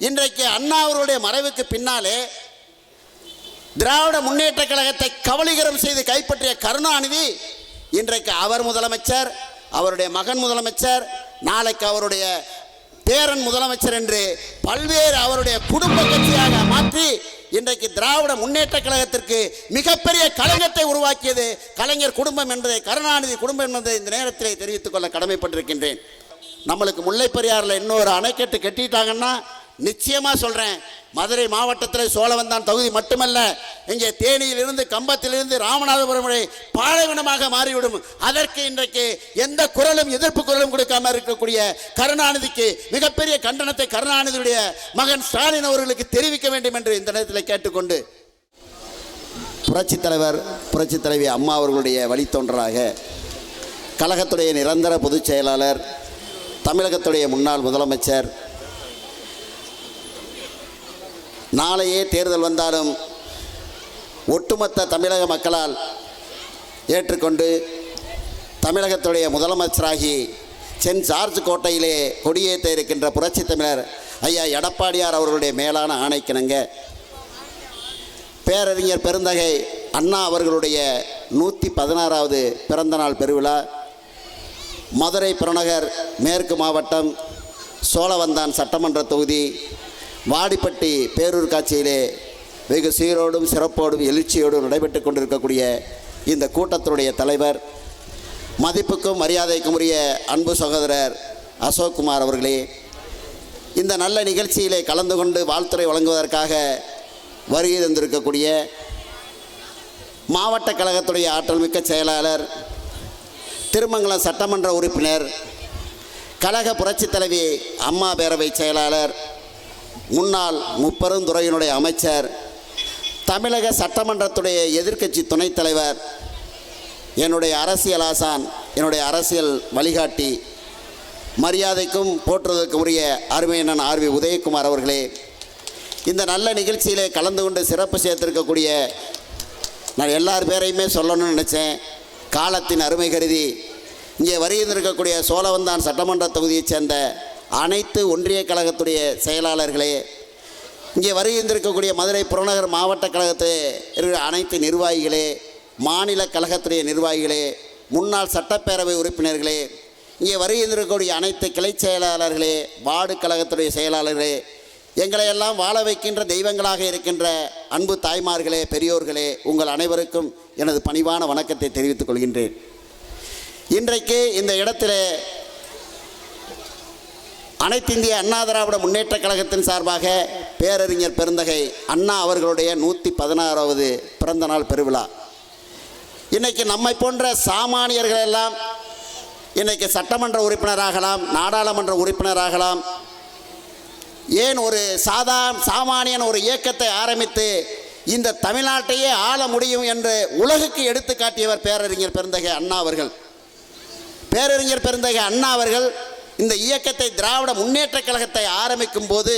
இன்றைக்கு அண்ணா அவர்களுடைய மறைவுக்கு பின்னாலே திராவிட முன்னேற்ற கழகத்தை கவலிகரம் செய்து கைப்பற்றிய கருணாநிதி இன்றைக்கு அவர் முதலமைச்சர் அவருடைய மகன் முதலமைச்சர் நாளைக்கு அவருடைய பேரன் முதலமைச்சர் என்று பல்வேறு அவருடைய குடும்ப கட்சியாக மாற்றி இன்றைக்கு திராவிட முன்னேற்ற கழகத்திற்கு மிகப்பெரிய கழகத்தை உருவாக்கியது கலைஞர் குடும்பம் என்பதை கருணாநிதி குடும்பம் என்பதை இந்த நேரத்திலே தெரிவித்துக் கொள்ள கடமைப்பட்டிருக்கின்றேன். நம்மளுக்கு முல்லை பெரியாறில் இன்னொரு அணைக்கட்டு கட்டிட்டாங்கன்னா நிச்சயமாக சொல்கிறேன் மதுரை மாவட்டத்தில் சோழவந்தான் தொகுதி மட்டுமல்ல இங்கே தேனியிலிருந்து கம்பத்திலிருந்து ராமநாதபுரம் வரை பாலைவனமாக மாறிவிடும். அதற்கு இன்றைக்கு எந்த குரலும் எதிர்ப்பு குரலும் கொடுக்காம இருக்கக்கூடிய கருணாநிதிக்கு மிகப்பெரிய கண்டனத்தை கருணாநிதியுடைய மகன் ஸ்டாலின் அவர்களுக்கு தெரிவிக்க வேண்டும் என்று இந்த நேரத்தில் கேட்டுக்கொண்டு புரட்சித் தலைவர் புரட்சித் தலைவி அம்மா அவர்களுடைய வழித்தொன்றராக கழகத்துடைய நிரந்தர பொதுச் செயலாளர் தமிழகத்துடைய முன்னாள் முதலமைச்சர் நாளையே தேர்தல் வந்தாலும் ஒட்டுமொத்த தமிழக மக்களால் ஏற்றுக்கொண்டு தமிழகத்துடைய முதலமைச்சராகி சென் ஜார்ஜ் கோட்டையிலே கொடியேற்ற இருக்கின்ற புரட்சி தமிழர் ஐயா எடப்பாடியார் அவர்களுடைய மேலான ஆணைக்கிணங்க. பேரறிஞர் பெருந்தகை அண்ணா அவர்களுடைய நூற்றி பதினாறாவது பிறந்தநாள் பெருவிழா. மதுரை புறநகர் மேற்கு மாவட்டம் சோழவந்தான் சட்டமன்ற தொகுதி வாடிப்பட்டி பேரூர் காட்சியிலே வெகு சீரோடும் சிறப்போடும் எழுச்சியோடும் நடைபெற்று கொண்டிருக்கக்கூடிய இந்த கூட்டத்தினுடைய தலைவர் மதிப்புக்கும் மரியாதைக்கும் உரிய அன்பு சகோதரர் அசோக்குமார் அவர்களே இந்த நல்ல நிகழ்ச்சியிலே கலந்து கொண்டு வாழ்த்துறை வழங்குவதற்காக வருகை தந்திருக்கக்கூடிய மாவட்ட கழகத்துடைய ஆற்றல் மிக்க செயலாளர் திருமங்கலம் சட்டமன்ற உறுப்பினர் கழக புரட்சித் தலைவி அம்மா பேரவை செயலாளர் முன்னாள் முப்பெருந்துறையினுடைய அமைச்சர் தமிழக சட்டமன்றத்துடைய எதிர்க்கட்சி துணைத் தலைவர் என்னுடைய அரசியல் ஆசான் என்னுடைய அரசியல் வழிகாட்டி மரியாதைக்கும் போற்றுவதற்கு உரிய அருமையண்ணன் ஆர்வி உதயகுமார் அவர்களே இந்த நல்ல நிகழ்ச்சியிலே கலந்து கொண்டு சிறப்பு சேர்த்திருக்கக்கூடிய நான் எல்லார் பேரையுமே சொல்லணும்னு நினச்சேன். காலத்தின் அருமை கருதி இங்கே வருகின்றிருக்கக்கூடிய சோழவந்தான் சட்டமன்ற தொகுதியைச் சேர்ந்த அனைத்து ஒன்றிய கழகத்துடைய செயலாளர்களே இங்கே வருகின்றிருக்கக்கூடிய மதுரை புறநகர் மாவட்ட கழகத்தில் இருக்கிற அனைத்து நிர்வாகிகளே மாநில கழகத்துடைய நிர்வாகிகளே முன்னாள் சட்டப்பேரவை உறுப்பினர்களே இங்கே வருகின்றிருக்கக்கூடிய அனைத்து கிளை செயலாளர்களே வார்டு கழகத்துடைய செயலாளர்களே எங்களை எல்லாம் வாழ வைக்கின்ற தெய்வங்களாக இருக்கின்ற அன்பு தாய்மார்களே பெரியோர்களே உங்கள் அனைவருக்கும் எனது பணிவான வணக்கத்தை தெரிவித்துக் கொள்கின்றேன். இன்றைக்கு இந்த இடத்திலே அனைத்து இந்திய அண்ணா திராவிட முன்னேற்ற கழகத்தின் சார்பாக பேரறிஞர் பெருந்தகை அண்ணா அவர்களுடைய நூற்றி பதினாறாவது பிறந்த நாள் பெருவிழா. இன்றைக்கு நம்மை போன்ற சாமானியர்கள் எல்லாம் இன்றைக்கு சட்டமன்ற உறுப்பினராகலாம் நாடாளுமன்ற உறுப்பினராகலாம். ஏன் ஒரு சாதா சாமானியன் ஒரு இயக்கத்தை ஆரம்பித்து இந்த தமிழ்நாட்டையே ஆள முடியும் என்று உலகுக்கு எடுத்து காட்டியவர் பேரறிஞர் பெருந்தகை அண்ணா அவர்கள். பேரறிஞர் பெருந்தகை அண்ணா அவர்கள் இந்த இயக்கத்தை திராவிட முன்னேற்ற கழகத்தை ஆரம்பிக்கும் போது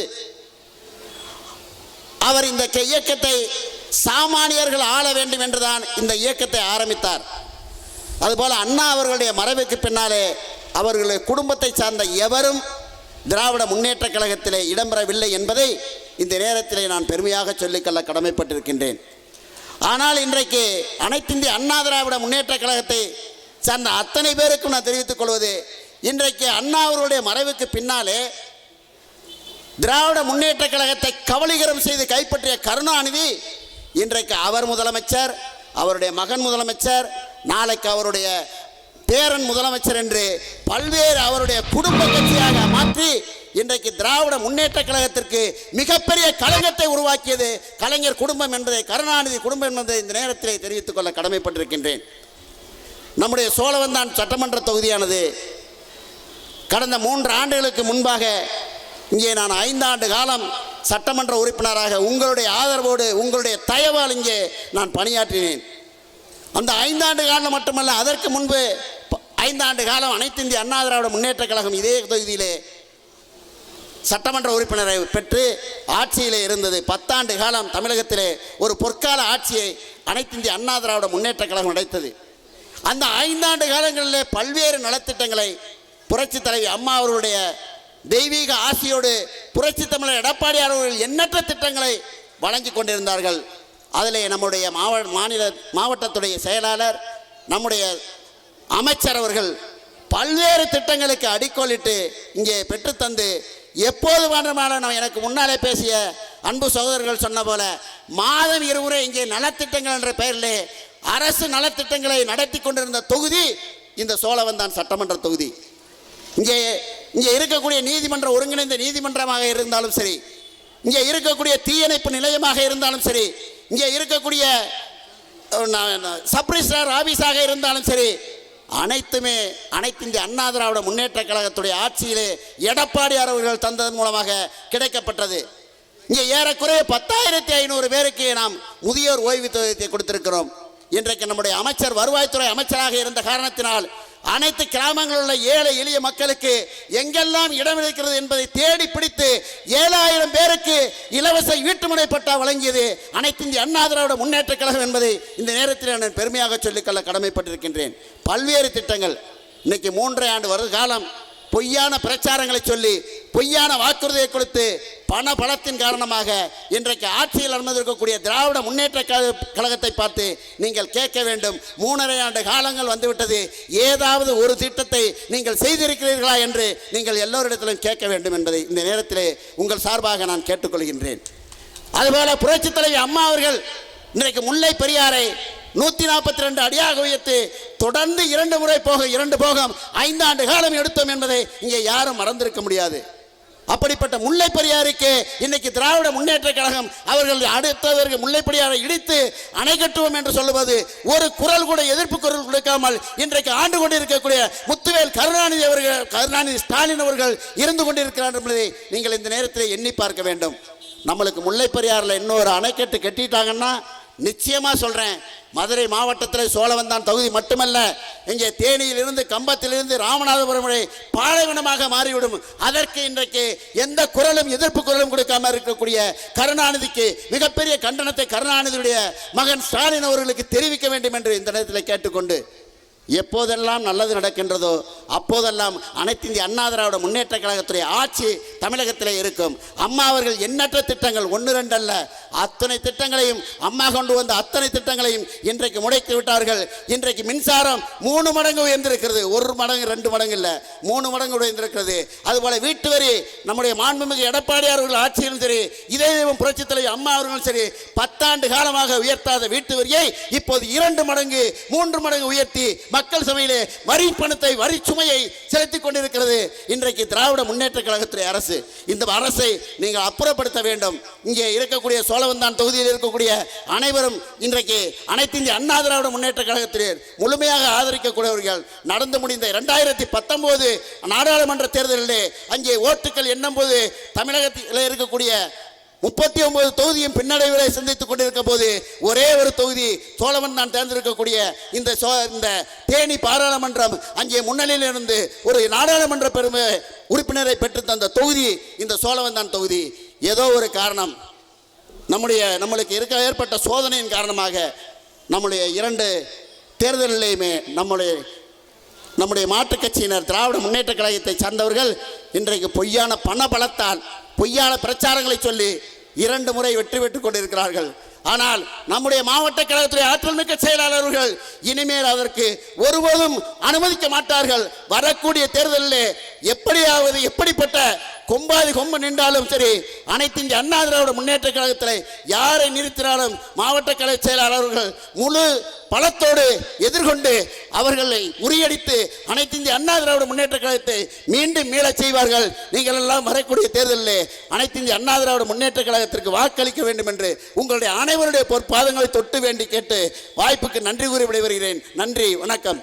அவர் இந்த க- இயக்கத்தை சாமானியர்கள் ஆள வேண்டும் என்றுதான் இந்த இயக்கத்தை ஆரம்பித்தார். அதுபோல அண்ணா அவர்களுடைய மறைவுக்கு பின்னாலே அவர்களுடைய குடும்பத்தை சார்ந்த எவரும் திராவிட முன்னேற்ற கழகத்திலே இடம்பெறவில்லை என்பதை இந்த நேரத்திலே நான் பெருமையாக சொல்லிக்கொள்ள கடமைப்பட்டிருக்கின்றேன். ஆனால் இன்றைக்கு அனைத்திந்திய அண்ணா திராவிட முன்னேற்ற கழகத்தை சார்ந்த அத்தனை பேருக்கும் நான் தெரிவித்துக் கொள்வது இன்றைக்கு அண்ணா அவர்களுடைய மறைவுக்கு பின்னாலே திராவிட முன்னேற்ற கழகத்தை கவலிகரம் செய்து கைப்பற்றிய கருணாநிதி இன்றைக்கு அவர் முதலமைச்சர் அவருடைய மகன் முதலமைச்சர் நாளைக்கு அவருடைய பேரன் முதலமைச்சர் என்று பல்வேறு அவருடைய குடும்ப கட்சியாக மாற்றி இன்றைக்கு திராவிட முன்னேற்ற கழகத்திற்கு மிகப்பெரிய கழகத்தை உருவாக்கியது கலைஞர் குடும்பம் என்பதை கருணாநிதி குடும்பம் என்பதை இந்த நேரத்திலே தெரிவித்துக் கொள்ள கடமைப்பட்டிருக்கின்றேன். நம்முடைய சோழவந்தான் சட்டமன்ற தொகுதியானது கடந்த மூன்று ஆண்டுகளுக்கு முன்பாக இங்கே நான் ஐந்தாண்டு காலம் சட்டமன்ற உறுப்பினராக உங்களுடைய ஆதரவோடு உங்களுடைய தயவால் இங்கே நான் பணியாற்றினேன். அந்த ஐந்தாண்டு காலம் மட்டுமல்ல அதற்கு முன்பு ப- ஐந்தாண்டு காலம் அனைத்து இந்திய அண்ணா திராவிட முன்னேற்ற கழகம் இதே தொகுதியிலே சட்டமன்ற உறுப்பினரை பெற்று ஆட்சியிலே இருந்தது. பத்தாண்டு காலம் தமிழகத்திலே ஒரு பொற்கால ஆட்சியை அனைத்து இந்திய அண்ணா திராவிட முன்னேற்ற கழகம் அடைத்தது அந்த ஐந்தாண்டு காலங்களிலே பல்வேறு நலத்திட்டங்களை புரட்சி தலைவி அம்மா அவர்களுடைய தெய்வீக ஆசையோடு புரட்சி தமிழர் எடப்பாடியார் அவர்கள் எண்ணற்ற திட்டங்களை வழங்கி கொண்டிருந்தார்கள். அதிலே நம்முடைய மாவ மாநில மாவட்டத்துடைய செயலாளர் நம்முடைய அமைச்சர் அவர்கள் பல்வேறு திட்டங்களுக்கு அடிக்கோலிட்டு இங்கே பெற்றுத்தந்து எப்போது வேண்டுமானாலும் எனக்கு முன்னாலே பேசிய அன்பு சகோதரர்கள் சொன்ன போல மாதம் இருமுறை இங்கே நலத்திட்டங்கள் என்ற பெயரிலே அரசு நலத்திட்டங்களை நடத்தி கொண்டிருந்த தொகுதி இந்த சோழவந்தான் சட்டமன்ற தொகுதி. இங்கே இங்கே இருக்கக்கூடிய நீதிமன்ற ஒருங்கிணைந்த நீதிமன்றமாக இருந்தாலும் சரி இங்கே இருக்கக்கூடிய தீயணைப்பு நிலையமாக இருந்தாலும் சரி இங்கே இருக்கக்கூடிய சப் ரிஜிஸ்ட்ரார் ஆபீஸாக இருந்தாலும் சரி அனைத்துமே அனைத்து இந்திய அண்ணா திராவிட முன்னேற்ற கழகத்துடைய ஆட்சியிலே எடப்பாடி அவர்கள் தந்ததன் மூலமாக கிடைக்கப்பட்டது. இங்கே ஏறக்குறைய பத்தாயிரத்தி ஐநூறு பேருக்கு நாம் முதியோர் ஓய்வூதியத்தை கொடுத்திருக்கிறோம். இன்றைக்கு நம்முடைய அமைச்சர் வருவாய்த்துறை அமைச்சராக இருந்த காரணத்தினால் அனைத்து கிராமங்களில் உள்ள ஏழை எளிய மக்களுக்கு எங்கெல்லாம் இடம் இருக்கிறது என்பதை தேடி பிடித்து ஏழாயிரம் பேருக்கு இலவச வீட்டுமனை பட்டா வழங்கியது அனைத்து இந்திய அண்ணா திராவிட முன்னேற்ற கழகம் என்பதை இந்த நேரத்தில் நான் பெருமையாக சொல்லிக்கொள்ள கடமைப்பட்டிருக்கின்றேன். பல்வேறு திட்டங்கள். இன்னைக்கு மூன்றரை ஆண்டு வருட காலம் பொய்யான பிரச்சாரங்களை சொல்லி பொய்யான வாக்குறுதியை கொடுத்து பண பலத்தின் காரணமாக இன்றைக்கு ஆட்சியில் அமர்ந்திருக்கக்கூடிய திராவிட முன்னேற்ற கழகத்தை பார்த்து நீங்கள் கேட்க வேண்டும். மூணரை ஆண்டு காலங்கள் வந்துவிட்டது. ஏதாவது ஒரு திட்டத்தை நீங்கள் செய்திருக்கிறீர்களா என்று நீங்கள் எல்லோரிடத்திலும் கேட்க வேண்டும் என்பதை இந்த நேரத்திலே உங்கள் சார்பாக நான் கேட்டுக்கொள்கின்றேன். அதுபோல புரட்சித் தலைவி அம்மா அவர்கள் இன்றைக்கு முல்லை பெரியாரை நூற்றி நாற்பத்தி ரெண்டு அடியாக உயர்த்து தொடர்ந்து இரண்டு முறை போக இரண்டு போகம் ஐந்து ஆண்டு காலம் எடுத்தோம் என்பதை இங்கே யாரும் மறந்திருக்க முடியாது. அப்படிப்பட்ட முல்லை பெரியாருக்கு இன்னைக்கு திராவிட முன்னேற்ற கழகம் அவர்கள் அடுத்தவர்கள் முல்லை பெரியாரை இடித்து அணை கட்டுவோம் என்று சொல்லுவது ஒரு குரல் கூட எதிர்ப்பு குரல் கொடுக்காமல் இன்றைக்கு ஆண்டு கொண்டிருக்கக்கூடிய முத்துவேல் கருணாநிதி அவர்கள் கருணாநிதி ஸ்டாலின் அவர்கள் இருந்து கொண்டிருக்கிறார் என்பதை நீங்கள் இந்த நேரத்தில் எண்ணி பார்க்க வேண்டும். நம்மளுக்கு முல்லைப்பெரியாரில் இன்னொரு அணைக்கட்டு கட்டிட்டாங்கன்னா நிச்சயமாக சொல்கிறேன் மதுரை மாவட்டத்தில் சோழவந்தான் தொகுதி மட்டுமல்ல இங்கே தேனியிலிருந்து கம்பத்திலிருந்து ராமநாதபுரம் பாலைவனமாக மாறிவிடும். அதற்கு இன்றைக்கு எந்த குரலும் எதிர்ப்பு குரலும் கொடுக்காம இருக்கக்கூடிய கருணாநிதிக்கு மிகப்பெரிய கண்டனத்தை கருணாநிதியுடைய மகன் ஸ்டாலின் அவர்களுக்கு தெரிவிக்க வேண்டும் என்று இந்த நேரத்தில் கேட்டுக்கொண்டு எப்போதெல்லாம் நல்லது நடக்கின்றதோ அப்போதெல்லாம் அனைத்து இந்திய அண்ணா திராவிட முன்னேற்ற கழகத்துடைய ஆட்சி தமிழகத்திலே இருக்கும். அம்மா அவர்கள் எண்ணற்ற திட்டங்கள் ஒன்று ரெண்டு அல்ல அத்தனை திட்டங்களையும் அம்மா கொண்டு வந்த அத்தனை திட்டங்களையும் இன்றைக்கு முடைத்து விட்டார்கள். இன்றைக்கு மின்சாரம் மூணு மடங்கு உயர்ந்திருக்கிறது. ஒரு மடங்கு ரெண்டு மடங்கு இல்லை. மூணு மடங்கு உயர்ந்திருக்கிறது. அதுபோல வீட்டு வரி நம்முடைய மாண்புமிகு எடப்பாடியார் அவர்கள் ஆட்சியிலும் சரி இதே தெய்வம் புரட்சித் அம்மா அவர்களும் சரி பத்தாண்டு காலமாக உயர்த்தாத வீட்டு வரியை இப்போது இரண்டு மடங்கு மூன்று மடங்கு உயர்த்தி மக்கள் சபையிலே வரி பணத்தை வரி சுமையை செலுத்திக் கொண்டிருக்கிறது இன்றைக்கு திராவிட முன்னேற்ற கழகத்துடைய அரசு. இந்த அரசை நீங்கள் அப்புறப்படுத்த வேண்டும். இங்கே இருக்கக்கூடிய சோழவந்தான் தொகுதியில் இருக்கக்கூடிய அனைவரும் இன்றைக்கு அனைத்து இந்திய அண்ணா திராவிட முன்னேற்ற கழகத்தினர் முழுமையாக ஆதரிக்கக்கூடியவர்கள். நடந்து முடிந்த இரண்டாயிரத்தி பத்தொன்பது நாடாளுமன்ற தேர்தலிலே அங்கே ஓட்டுகள் எண்ணும்போது தமிழகத்தில் இருக்கக்கூடிய முப்பத்தி ஒன்பது தொகுதியும் பின்னடைவுகளை சந்தித்துக் கொண்டிருக்கும் போது ஒரே ஒரு தொகுதி சோழவன் நான் தேர்ந்தெடுக்கக்கூடிய இந்த சோ இந்த தேனி பாராளுமன்றம் அங்கே முன்னணியில் இருந்து ஒரு நாடாளுமன்ற பெருமை உறுப்பினரை பெற்று தந்த தொகுதி இந்த சோழவன் தான் தொகுதி. ஏதோ ஒரு காரணம். நம்முடைய நம்மளுக்கு இருக்க ஏற்பட்ட சோதனையின் காரணமாக நம்முடைய இரண்டு தேர்தலிலேயுமே நம்முடைய நம்முடைய மாற்றுக் கட்சியினர் திராவிட முன்னேற்ற கழகத்தை சார்ந்தவர்கள் இன்றைக்கு பொய்யான பண பலத்தால் பொய்யான பிரச்சாரங்களை சொல்லி இரண்டு முறை வெற்றி பெற்றுக் கொண்டிருக்கிறார்கள். ஆனால் நம்முடைய மாவட்ட கழகத்துடைய ஆற்றல் மிக்க செயலாளர்கள் இனிமேல் அதற்கு ஒருபோதும் அனுமதிக்க மாட்டார்கள். வரக்கூடிய தேர்தலில் எப்படியாவது எப்படிப்பட்ட கொம்பாதி கொம்பு நின்றாலும் சரி அனைத்து இந்திய அண்ணா திராவிட முன்னேற்ற கழகத்தில் யாரை நிறுத்தினாலும் மாவட்ட கலை செயலாளர்கள் முழு பலத்தோடு எதிர்கொண்டு அவர்களை உரியடித்து அனைத்து இந்திய அண்ணா திராவிட முன்னேற்ற கழகத்தை மீண்டும் மீளச் செய்வார்கள். நீங்கள் எல்லாம் வரக்கூடிய தேர்தலில் அனைத்து இந்திய அண்ணா திராவிட முன்னேற்ற கழகத்திற்கு வாக்களிக்க வேண்டும் என்று உங்களுடைய அனைவருடைய பொற்பாதங்களை தொட்டு வேண்டி கேட்டு வாய்ப்புக்கு நன்றி கூறி விடைபெறுகிறேன். நன்றி வணக்கம்.